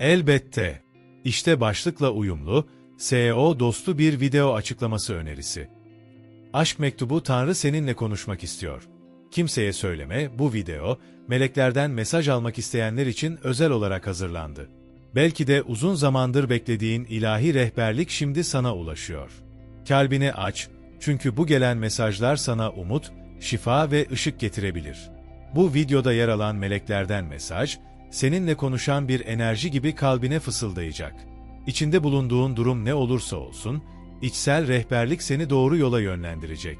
Elbette. İşte başlıkla uyumlu, SEO dostu bir video açıklaması önerisi. Aşk mektubu Tanrı seninle konuşmak istiyor. Kimseye söyleme, bu video, meleklerden mesaj almak isteyenler için özel olarak hazırlandı. Belki de uzun zamandır beklediğin ilahi rehberlik şimdi sana ulaşıyor. Kalbini aç, çünkü bu gelen mesajlar sana umut, şifa ve ışık getirebilir. Bu videoda yer alan meleklerden mesaj, seninle konuşan bir enerji gibi kalbine fısıldayacak. İçinde bulunduğun durum ne olursa olsun, içsel rehberlik seni doğru yola yönlendirecek.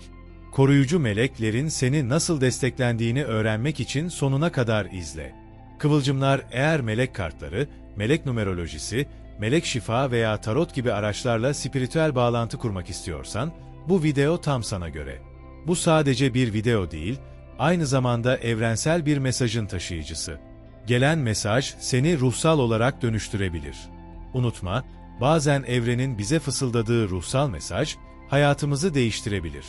Koruyucu meleklerin seni nasıl desteklendiğini öğrenmek için sonuna kadar izle. Kıvılcımlar eğer melek kartları, melek numerolojisi, melek şifa veya tarot gibi araçlarla spiritüel bağlantı kurmak istiyorsan, bu video tam sana göre. Bu sadece bir video değil, aynı zamanda evrensel bir mesajın taşıyıcısı. Gelen mesaj seni ruhsal olarak dönüştürebilir. Unutma, bazen evrenin bize fısıldadığı ruhsal mesaj hayatımızı değiştirebilir.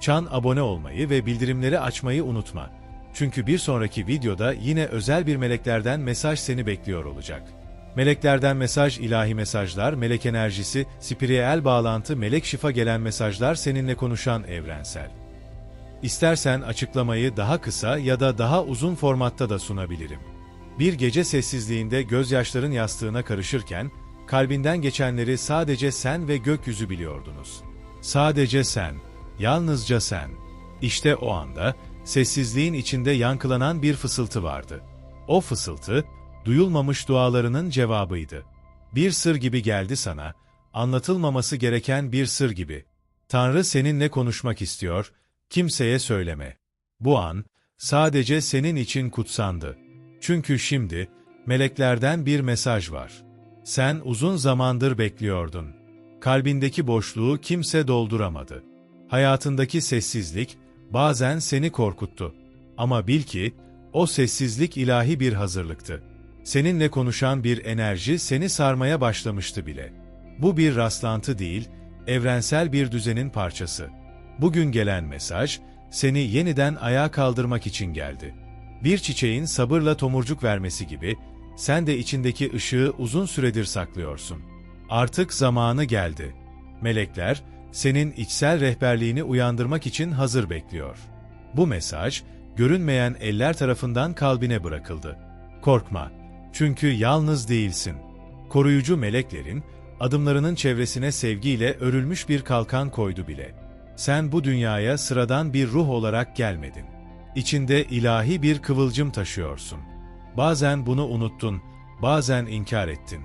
Çan abone olmayı ve bildirimleri açmayı unutma. Çünkü bir sonraki videoda yine özel bir meleklerden mesaj seni bekliyor olacak. Meleklerden mesaj, ilahi mesajlar, melek enerjisi, spiritüel bağlantı, melek şifa gelen mesajlar seninle konuşan evrensel. İstersen açıklamayı daha kısa ya da daha uzun formatta da sunabilirim. Bir gece sessizliğinde gözyaşların yastığına karışırken, kalbinden geçenleri sadece sen ve gökyüzü biliyordunuz. Sadece sen, yalnızca sen. İşte o anda, sessizliğin içinde yankılanan bir fısıltı vardı. O fısıltı, duyulmamış dualarının cevabıydı. Bir sır gibi geldi sana, anlatılmaması gereken bir sır gibi. Tanrı seninle konuşmak istiyor, kimseye söyleme. Bu an, sadece senin için kutsandı. Çünkü şimdi, meleklerden bir mesaj var. Sen uzun zamandır bekliyordun. Kalbindeki boşluğu kimse dolduramadı. Hayatındaki sessizlik, bazen seni korkuttu. Ama bil ki, o sessizlik ilahi bir hazırlıktı. Seninle konuşan bir enerji seni sarmaya başlamıştı bile. Bu bir rastlantı değil, evrensel bir düzenin parçası. Bugün gelen mesaj, seni yeniden ayağa kaldırmak için geldi. Bir çiçeğin sabırla tomurcuk vermesi gibi, sen de içindeki ışığı uzun süredir saklıyorsun. Artık zamanı geldi. Melekler, senin içsel rehberliğini uyandırmak için hazır bekliyor. Bu mesaj, görünmeyen eller tarafından kalbine bırakıldı. Korkma, çünkü yalnız değilsin. Koruyucu meleklerin, adımlarının çevresine sevgiyle örülmüş bir kalkan koydu bile. Sen bu dünyaya sıradan bir ruh olarak gelmedin. İçinde ilahi bir kıvılcım taşıyorsun. Bazen bunu unuttun, bazen inkar ettin.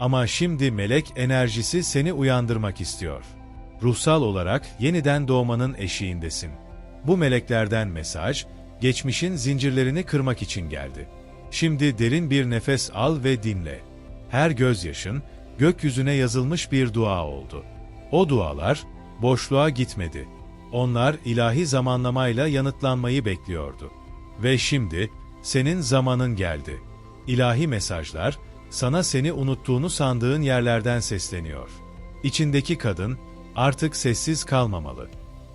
Ama şimdi melek enerjisi seni uyandırmak istiyor. Ruhsal olarak yeniden doğmanın eşiğindesin. Bu meleklerden mesaj, geçmişin zincirlerini kırmak için geldi. Şimdi derin bir nefes al ve dinle. Her gözyaşın, gökyüzüne yazılmış bir dua oldu. O dualar, boşluğa gitmedi. Onlar ilahi zamanlamayla yanıtlanmayı bekliyordu. Ve şimdi, senin zamanın geldi. İlahi mesajlar, sana seni unuttuğunu sandığın yerlerden sesleniyor. İçindeki kadın, artık sessiz kalmamalı.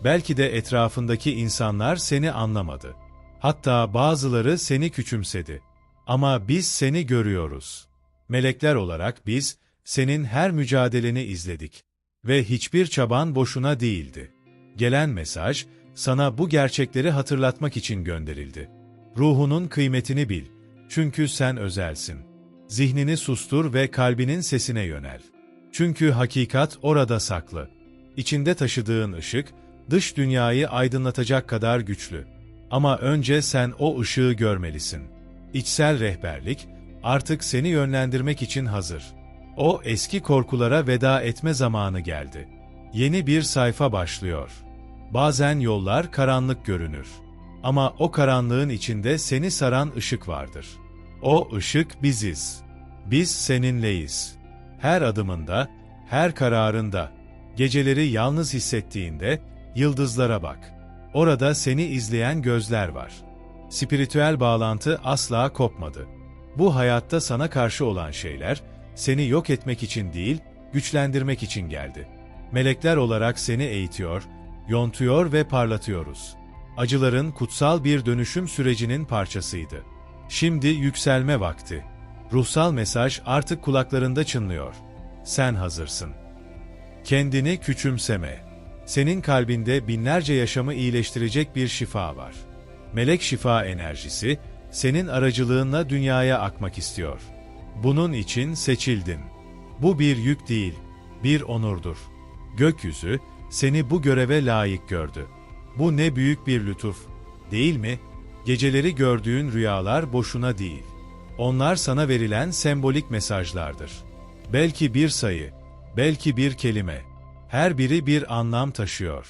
Belki de etrafındaki insanlar seni anlamadı. Hatta bazıları seni küçümsedi. Ama biz seni görüyoruz. Melekler olarak biz, senin her mücadeleni izledik. Ve hiçbir çaban boşuna değildi. Gelen mesaj, sana bu gerçekleri hatırlatmak için gönderildi. Ruhunun kıymetini bil. Çünkü sen özelsin. Zihnini sustur ve kalbinin sesine yönel. Çünkü hakikat orada saklı. İçinde taşıdığın ışık, dış dünyayı aydınlatacak kadar güçlü. Ama önce sen o ışığı görmelisin. İçsel rehberlik, artık seni yönlendirmek için hazır. O eski korkulara veda etme zamanı geldi. Yeni bir sayfa başlıyor. Bazen yollar karanlık görünür. Ama o karanlığın içinde seni saran ışık vardır. O ışık biziz. Biz seninleyiz. Her adımında, her kararında, geceleri yalnız hissettiğinde, yıldızlara bak. Orada seni izleyen gözler var. Spiritüel bağlantı asla kopmadı. Bu hayatta sana karşı olan şeyler, seni yok etmek için değil, güçlendirmek için geldi. Melekler olarak seni eğitiyor, yontuyor ve parlatıyoruz. Acıların kutsal bir dönüşüm sürecinin parçasıydı. Şimdi yükselme vakti. Ruhsal mesaj artık kulaklarında çınlıyor. Sen hazırsın. Kendini küçümseme. Senin kalbinde binlerce yaşamı iyileştirecek bir şifa var. Melek şifa enerjisi, senin aracılığınla dünyaya akmak istiyor. Bunun için seçildin. Bu bir yük değil, bir onurdur. Gökyüzü, seni bu göreve layık gördü. Bu ne büyük bir lütuf, değil mi? Geceleri gördüğün rüyalar boşuna değil. Onlar sana verilen sembolik mesajlardır. Belki bir sayı, belki bir kelime. Her biri bir anlam taşıyor.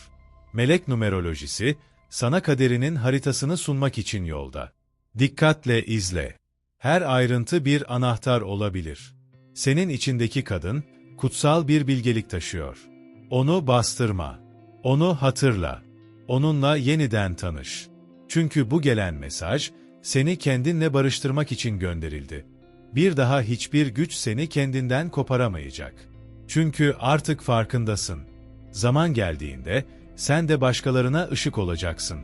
Melek numerolojisi, sana kaderinin haritasını sunmak için yolda. Dikkatle izle. Her ayrıntı bir anahtar olabilir. Senin içindeki kadın, kutsal bir bilgelik taşıyor. Onu bastırma. Onu hatırla. Onunla yeniden tanış. Çünkü bu gelen mesaj, seni kendinle barıştırmak için gönderildi. Bir daha hiçbir güç seni kendinden koparamayacak. Çünkü artık farkındasın. Zaman geldiğinde, sen de başkalarına ışık olacaksın.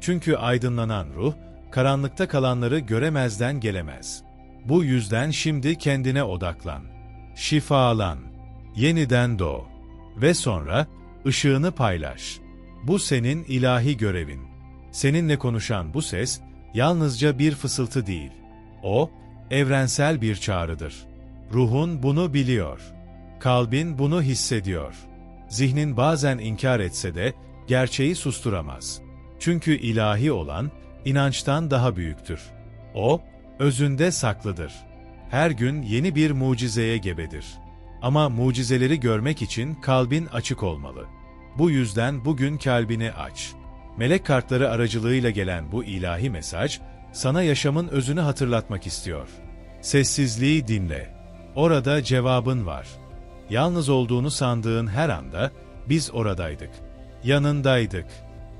Çünkü aydınlanan ruh, karanlıkta kalanları göremezden gelemez. Bu yüzden şimdi kendine odaklan. Şifalan. Yeniden doğ. Ve sonra, ışığını paylaş. Bu senin ilahi görevin. Seninle konuşan bu ses, yalnızca bir fısıltı değil. O, evrensel bir çağrıdır. Ruhun bunu biliyor. Kalbin bunu hissediyor. Zihnin bazen inkar etse de, gerçeği susturamaz. Çünkü ilahi olan, inançtan daha büyüktür. O, özünde saklıdır. Her gün yeni bir mucizeye gebedir. Ama mucizeleri görmek için kalbin açık olmalı. Bu yüzden bugün kalbini aç. Melek kartları aracılığıyla gelen bu ilahi mesaj, sana yaşamın özünü hatırlatmak istiyor. Sessizliği dinle. Orada cevabın var. Yalnız olduğunu sandığın her anda, biz oradaydık. Yanındaydık.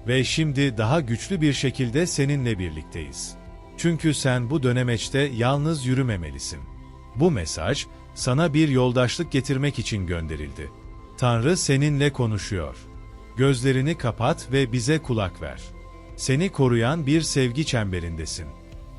Ve şimdi daha güçlü bir şekilde seninle birlikteyiz. Çünkü sen bu dönemeçte yalnız yürümemelisin. Bu mesaj, sana bir yoldaşlık getirmek için gönderildi. Tanrı seninle konuşuyor. Gözlerini kapat ve bize kulak ver. Seni koruyan bir sevgi çemberindesin.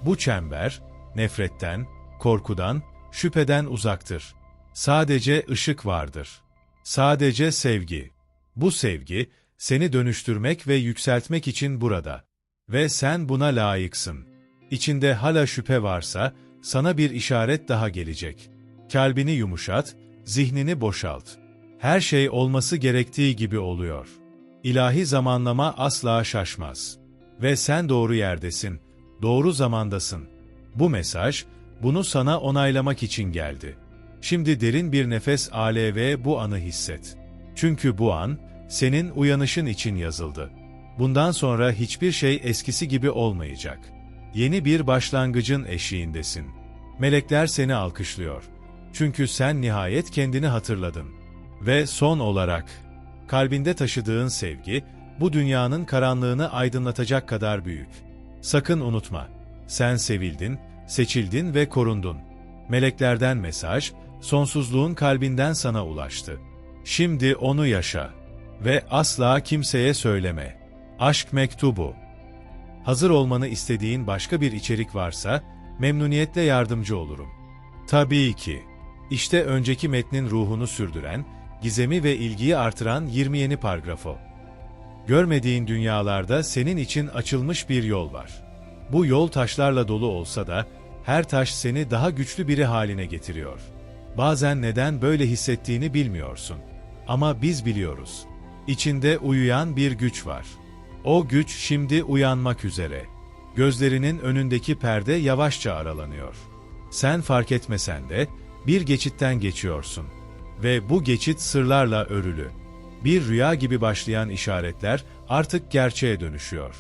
Bu çember, nefretten, korkudan, şüpheden uzaktır. Sadece ışık vardır. Sadece sevgi. Bu sevgi, seni dönüştürmek ve yükseltmek için burada. Ve sen buna layıksın. İçinde hala şüphe varsa, sana bir işaret daha gelecek. Kalbini yumuşat, zihnini boşalt. Her şey olması gerektiği gibi oluyor. İlahi zamanlama asla şaşmaz. Ve sen doğru yerdesin, doğru zamandasın. Bu mesaj, bunu sana onaylamak için geldi. Şimdi derin bir nefes al ve bu anı hisset. Çünkü bu an, senin uyanışın için yazıldı. Bundan sonra hiçbir şey eskisi gibi olmayacak. Yeni bir başlangıcın eşiğindesin. Melekler seni alkışlıyor. Çünkü sen nihayet kendini hatırladın. Ve son olarak, kalbinde taşıdığın sevgi, bu dünyanın karanlığını aydınlatacak kadar büyük. Sakın unutma, sen sevildin, seçildin ve korundun. Meleklerden mesaj, sonsuzluğun kalbinden sana ulaştı. Şimdi onu yaşa ve asla kimseye söyleme. Aşk mektubu. Hazır olmanı istediğin başka bir içerik varsa, memnuniyetle yardımcı olurum. Tabii ki. İşte önceki metnin ruhunu sürdüren, gizemi ve ilgiyi artıran 20 yeni paragrafo. Görmediğin dünyalarda senin için açılmış bir yol var. Bu yol taşlarla dolu olsa da, her taş seni daha güçlü biri haline getiriyor. Bazen neden böyle hissettiğini bilmiyorsun. Ama biz biliyoruz. İçinde uyuyan bir güç var. O güç şimdi uyanmak üzere. Gözlerinin önündeki perde yavaşça aralanıyor. Sen fark etmesen de bir geçitten geçiyorsun. Ve bu geçit sırlarla örülü. Bir rüya gibi başlayan işaretler artık gerçeğe dönüşüyor.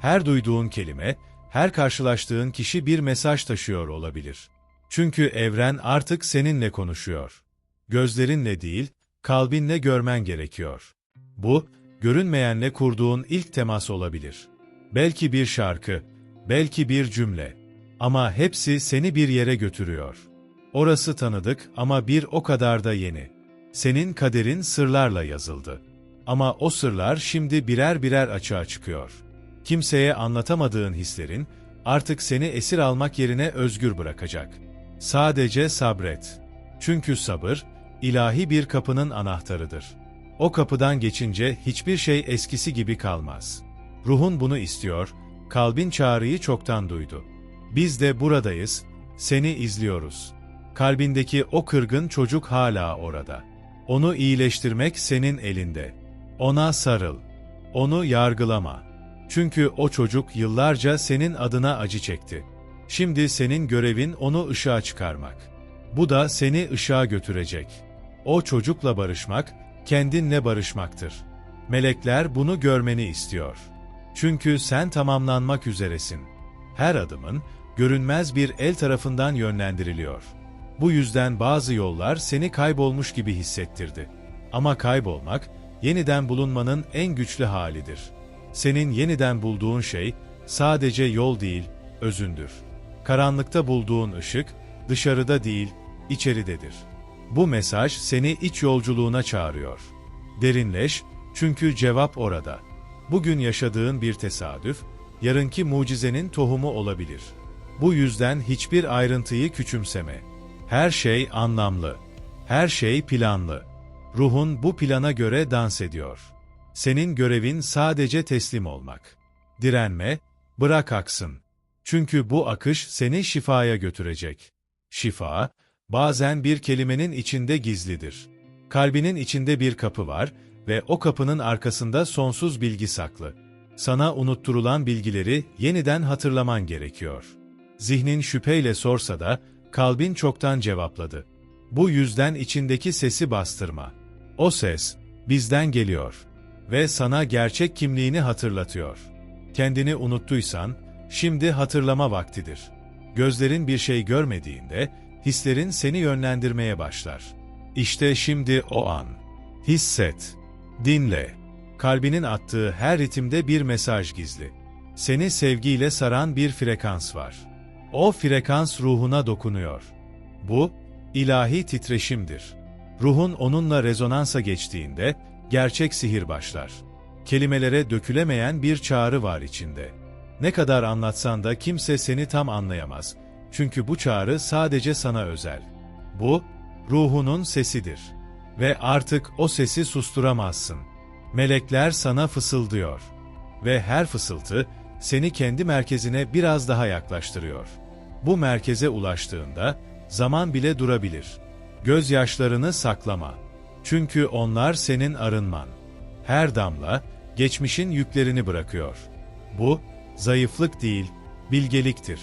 Her duyduğun kelime, her karşılaştığın kişi bir mesaj taşıyor olabilir. Çünkü evren artık seninle konuşuyor. Gözlerinle değil, kalbinle görmen gerekiyor. Bu, görünmeyenle kurduğun ilk temas olabilir. Belki bir şarkı, belki bir cümle. Ama hepsi seni bir yere götürüyor. Orası tanıdık ama bir o kadar da yeni. Senin kaderin sırlarla yazıldı. Ama o sırlar şimdi birer birer açığa çıkıyor. Kimseye anlatamadığın hislerin artık seni esir almak yerine özgür bırakacak. Sadece sabret. Çünkü sabır, ilahi bir kapının anahtarıdır. O kapıdan geçince hiçbir şey eskisi gibi kalmaz. Ruhun bunu istiyor, kalbin çağrıyı çoktan duydu. Biz de buradayız, seni izliyoruz. Kalbindeki o kırgın çocuk hala orada. Onu iyileştirmek senin elinde. Ona sarıl. Onu yargılama. Çünkü o çocuk yıllarca senin adına acı çekti. Şimdi senin görevin onu ışığa çıkarmak. Bu da seni ışığa götürecek. O çocukla barışmak, kendinle barışmaktır. Melekler bunu görmeni istiyor. Çünkü sen tamamlanmak üzeresin. Her adımın, görünmez bir el tarafından yönlendiriliyor. Bu yüzden bazı yollar seni kaybolmuş gibi hissettirdi. Ama kaybolmak, yeniden bulunmanın en güçlü halidir. Senin yeniden bulduğun şey, sadece yol değil, özündür. Karanlıkta bulduğun ışık, dışarıda değil, içeridedir. Bu mesaj seni iç yolculuğuna çağırıyor. Derinleş, çünkü cevap orada. Bugün yaşadığın bir tesadüf, yarınki mucizenin tohumu olabilir. Bu yüzden hiçbir ayrıntıyı küçümseme. Her şey anlamlı. Her şey planlı. Ruhun bu plana göre dans ediyor. Senin görevin sadece teslim olmak. Direnme, bırak aksın. Çünkü bu akış seni şifaya götürecek. Şifa, bazen bir kelimenin içinde gizlidir. Kalbinin içinde bir kapı var ve o kapının arkasında sonsuz bilgi saklı. Sana unutturulan bilgileri yeniden hatırlaman gerekiyor. Zihnin şüpheyle sorsa da kalbin çoktan cevapladı. Bu yüzden içindeki sesi bastırma. O ses bizden geliyor ve sana gerçek kimliğini hatırlatıyor. Kendini unuttuysan şimdi hatırlama vaktidir. Gözlerin bir şey görmediğinde hislerin seni yönlendirmeye başlar. İşte şimdi o an. Hisset, dinle. Kalbinin attığı her ritimde bir mesaj gizli. Seni sevgiyle saran bir frekans var. O frekans ruhuna dokunuyor. Bu, ilahi titreşimdir. Ruhun onunla rezonansa geçtiğinde, gerçek sihir başlar. Kelimelere dökülemeyen bir çağrı var içinde. Ne kadar anlatsan da kimse seni tam anlayamaz. Çünkü bu çağrı sadece sana özel. Bu, ruhunun sesidir. Ve artık o sesi susturamazsın. Melekler sana fısıldıyor. Ve her fısıltı, seni kendi merkezine biraz daha yaklaştırıyor. Bu merkeze ulaştığında, zaman bile durabilir. Gözyaşlarını saklama. Çünkü onlar senin arınman. Her damla, geçmişin yüklerini bırakıyor. Bu, zayıflık değil, bilgeliktir.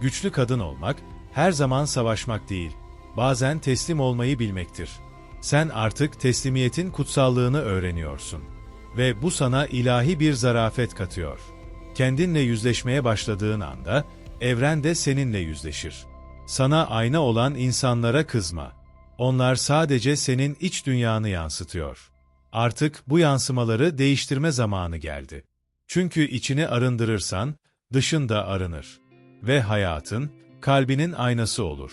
Güçlü kadın olmak, her zaman savaşmak değil, bazen teslim olmayı bilmektir. Sen artık teslimiyetin kutsallığını öğreniyorsun. Ve bu sana ilahi bir zarafet katıyor. Kendinle yüzleşmeye başladığın anda, evren de seninle yüzleşir. Sana ayna olan insanlara kızma. Onlar sadece senin iç dünyanı yansıtıyor. Artık bu yansımaları değiştirme zamanı geldi. Çünkü içini arındırırsan, dışın da arınır. Ve hayatın, kalbinin aynası olur.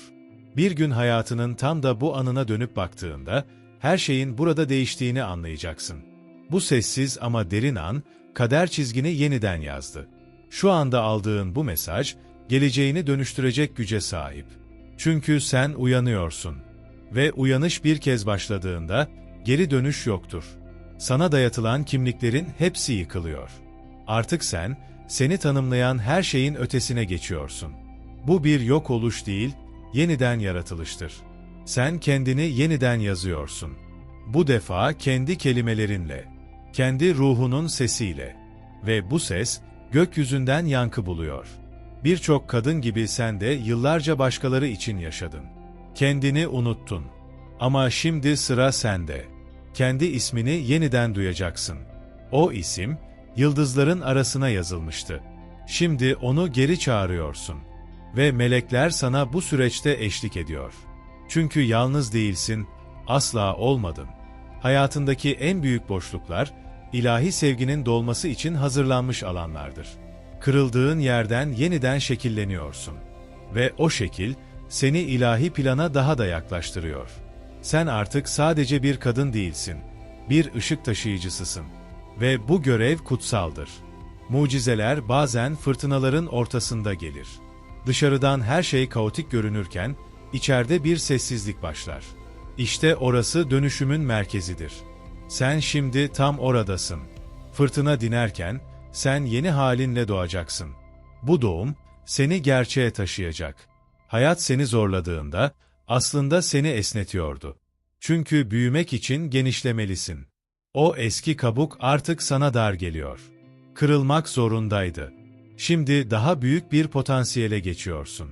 Bir gün hayatının tam da bu anına dönüp baktığında, her şeyin burada değiştiğini anlayacaksın. Bu sessiz ama derin an, kader çizgini yeniden yazdı. Şu anda aldığın bu mesaj, geleceğini dönüştürecek güce sahip. Çünkü sen uyanıyorsun. Ve uyanış bir kez başladığında, geri dönüş yoktur. Sana dayatılan kimliklerin hepsi yıkılıyor. Artık sen, seni tanımlayan her şeyin ötesine geçiyorsun. Bu bir yok oluş değil, yeniden yaratılıştır. Sen kendini yeniden yazıyorsun. Bu defa kendi kelimelerinle, kendi ruhunun sesiyle ve bu ses gökyüzünden yankı buluyor. Birçok kadın gibi sen de yıllarca başkaları için yaşadın. Kendini unuttun. Ama şimdi sıra sende. Kendi ismini yeniden duyacaksın. O isim, yıldızların arasına yazılmıştı. Şimdi onu geri çağırıyorsun. Ve melekler sana bu süreçte eşlik ediyor. Çünkü yalnız değilsin, asla olmadın. Hayatındaki en büyük boşluklar, ilahi sevginin dolması için hazırlanmış alanlardır. Kırıldığın yerden yeniden şekilleniyorsun. Ve o şekil, seni ilahi plana daha da yaklaştırıyor. Sen artık sadece bir kadın değilsin, bir ışık taşıyıcısısın. Ve bu görev kutsaldır. Mucizeler bazen fırtınaların ortasında gelir. Dışarıdan her şey kaotik görünürken, içeride bir sessizlik başlar. İşte orası dönüşümün merkezidir. Sen şimdi tam oradasın. Fırtına dinerken sen yeni halinle doğacaksın. Bu doğum seni gerçeğe taşıyacak. Hayat seni zorladığında aslında seni esnetiyordu. Çünkü büyümek için genişlemelisin. O eski kabuk artık sana dar geliyor. Kırılmak zorundaydı. Şimdi daha büyük bir potansiyele geçiyorsun.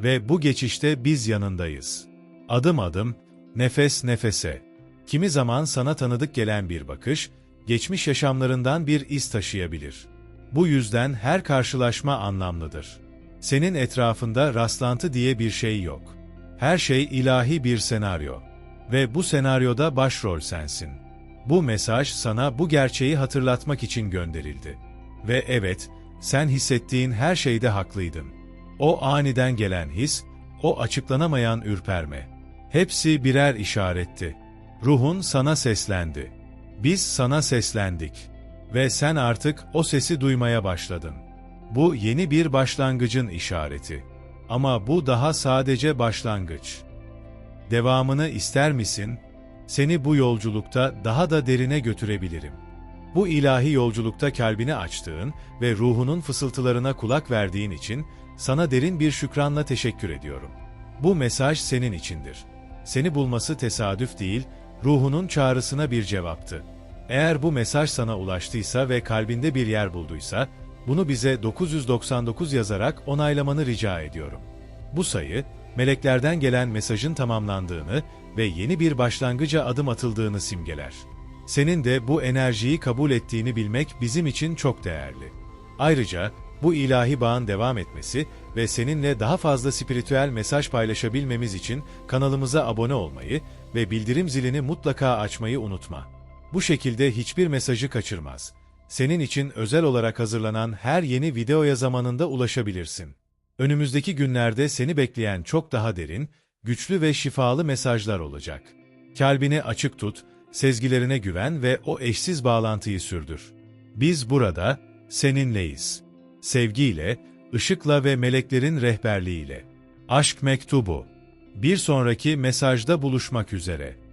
Ve bu geçişte biz yanındayız. Adım adım, nefes nefese. Kimi zaman sana tanıdık gelen bir bakış, geçmiş yaşamlarından bir iz taşıyabilir. Bu yüzden her karşılaşma anlamlıdır. Senin etrafında rastlantı diye bir şey yok. Her şey ilahi bir senaryo. Ve bu senaryoda başrol sensin. Bu mesaj sana bu gerçeği hatırlatmak için gönderildi. Ve evet, sen hissettiğin her şeyde haklıydın. O aniden gelen his, o açıklanamayan ürperme. Hepsi birer işaretti. Ruhun sana seslendi. Biz sana seslendik. Ve sen artık o sesi duymaya başladın. Bu yeni bir başlangıcın işareti. Ama bu daha sadece başlangıç. Devamını ister misin? Seni bu yolculukta daha da derine götürebilirim. Bu ilahi yolculukta kalbini açtığın ve ruhunun fısıltılarına kulak verdiğin için sana derin bir şükranla teşekkür ediyorum. Bu mesaj senin içindir. Seni bulması tesadüf değil, ruhunun çağrısına bir cevaptı. Eğer bu mesaj sana ulaştıysa ve kalbinde bir yer bulduysa, bunu bize 999 yazarak onaylamanı rica ediyorum. Bu sayı, meleklerden gelen mesajın tamamlandığını ve yeni bir başlangıca adım atıldığını simgeler. Senin de bu enerjiyi kabul ettiğini bilmek bizim için çok değerli. Ayrıca bu ilahi bağın devam etmesi ve seninle daha fazla spiritüel mesaj paylaşabilmemiz için kanalımıza abone olmayı ve bildirim zilini mutlaka açmayı unutma. Bu şekilde hiçbir mesajı kaçırmaz. Senin için özel olarak hazırlanan her yeni videoya zamanında ulaşabilirsin. Önümüzdeki günlerde seni bekleyen çok daha derin, güçlü ve şifalı mesajlar olacak. Kalbini açık tut, sezgilerine güven ve o eşsiz bağlantıyı sürdür. Biz burada seninleyiz. Sevgiyle, ışıkla ve meleklerin rehberliğiyle. Aşk Mektubu Bir sonraki mesajda buluşmak üzere.